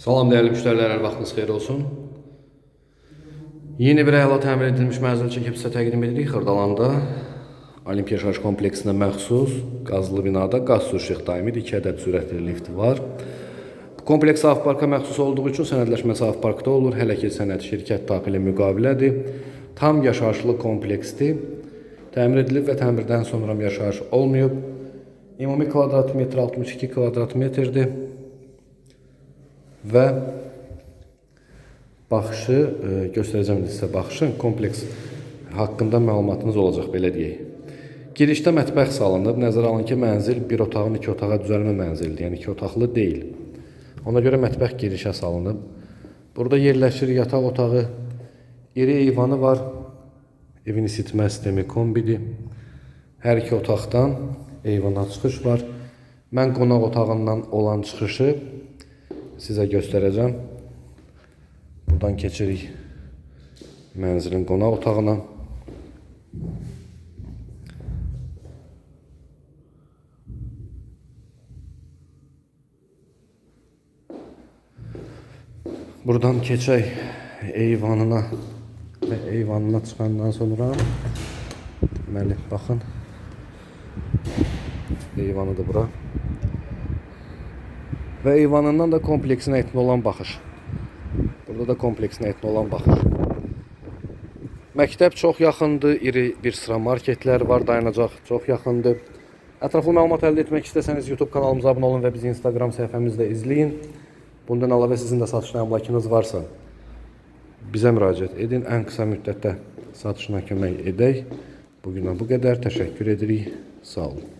Salam değerli müşteriler, hər vaxtınız xeyir olsun. Yeni bir əla təmir edilmiş mənzil çəkib sizə təqdim edirik Xırdalanda. Olimpiya Şarj kompleksinə məxsus qazlı binada qaz su işıq daimi 2 ədəd sürətli lift var. Kompleks Saf Parka məxsus olduğu üçün sənədləşmə Saf Parkda olur. Hələ ki sənəd şirkət ilə müqavilədir. Tam yaşayışlı kompleksdir. Təmir edilib və təmirdən sonra yaşayış olmayıb. Ümumi kvadrat metr 62 kvadrat metrdir. Və baxışı e, göstərəcəm sizə baxışın kompleks haqqında məlumatınız olacaq belə deyək. Girişdə mətbəx salınıb. Nəzərə alın ki, mənzil bir otağın iki otağa düzəlmə mənzildir. Yəni iki otaqlı deyil. Ona görə mətbəx girişə salınıb. Burada yerləşir yataq otağı, iri eyvanı var. Evin isitmə sistemi kombidir. Hər iki otaqdan eyvana çıxış var. Mən qonaq otağından olan çıxışı sizə göstərəcəm. Buradan keçirik mənzilin qonaq otağına. Buradan keçək eyvanına və eyvanına çıxandan sonra deməli baxın eyvanıdır bura. Və eyvanından da kompleksinə etni olan baxış. Burada da kompleksinə etni olan baxış. Məktəb çox yaxındır, iri bir sıra marketlər var, dayanacaq çox yaxındır. Ətraflı məlumat əldə etmək istəsəniz YouTube kanalımıza abunə olun və bizi Instagram səhifəmizdə izləyin. Bundan əlavə sizin də satışla əmlakınız varsa, bizə müraciət edin. Ən qısa müddətdə satışına kömək edək. Bu günə bu qədər. Təşəkkür edirik. Sağ olun.